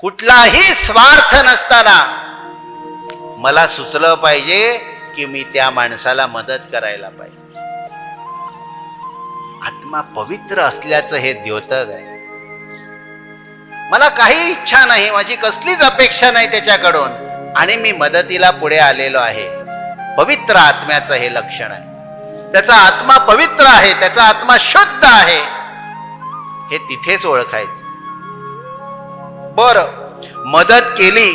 कुठलाही स्वार्थ नसताना मला सुचलं पाहिजे की मी त्या माणसाला मदत करायला पाहिजे. आत्मा पवित्र असल्याचं हे द्योतक आहे. मला काही इच्छा नाही माझी कसलीच अपेक्षा नाही त्याच्याकडून. आणि मी मदतीला पुढे आलेलो आहे. पवित्र आत्म्याचं हे लक्षण आहे. त्याचा आत्मा पवित्र आहे त्याचा आत्मा शुद्ध आहे. हे तिथेच ओळखायचं. बर मदत केली.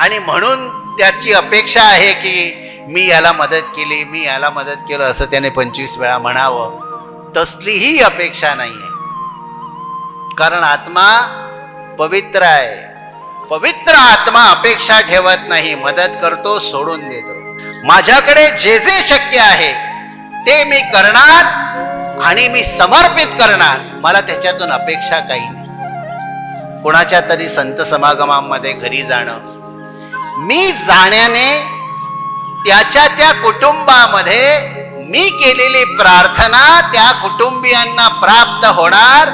आणि म्हणून त्याची अपेक्षा आहे की मी याला मदत केली मी याला मदत केलं असं त्याने पंचवीस वेळा म्हणावं. तसलीही अपेक्षा नाहीये. कारण आत्मा पवित्र आहे. पवित्र आत्मा अपेक्षा ठेवत नाही. मदत करतो सोडून देतो. माझ्याकडे जे जे शक्य आहे ते मी करणार आणि मी समर्पित करणार. मला त्याच्यातून अपेक्षा काही नाही. कोणाच्या तरी संत समागमांमध्ये घरी जाणं. मी जाण्याने त्याच्या त्या कुटुंबामध्ये मी केलेली प्रार्थना त्या कुटुंबियांना प्राप्त होणार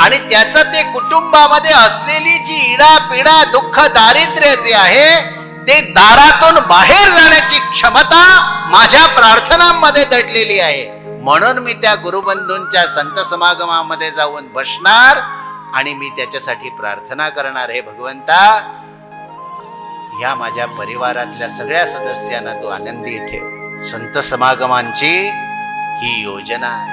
आणि त्याचं ते कुटुंबामध्ये असलेली जी इडा पिडा दुःख दारिद्र्य जे आहे ते दारातून बाहेर जाण्याची क्षमता माझ्या प्रार्थनांमध्ये दडलेली आहे. म्हणून मी त्या गुरुबंधूंच्या संत समागमामध्ये जाऊन बसणार आणि मी त्याच्यासाठी प्रार्थना करणार हे भगवंता. या माझ्या परिवारातल्या सगळ्या सदस्यांना तू आनंदी ठेव. संत समागमांची ही योजना आहे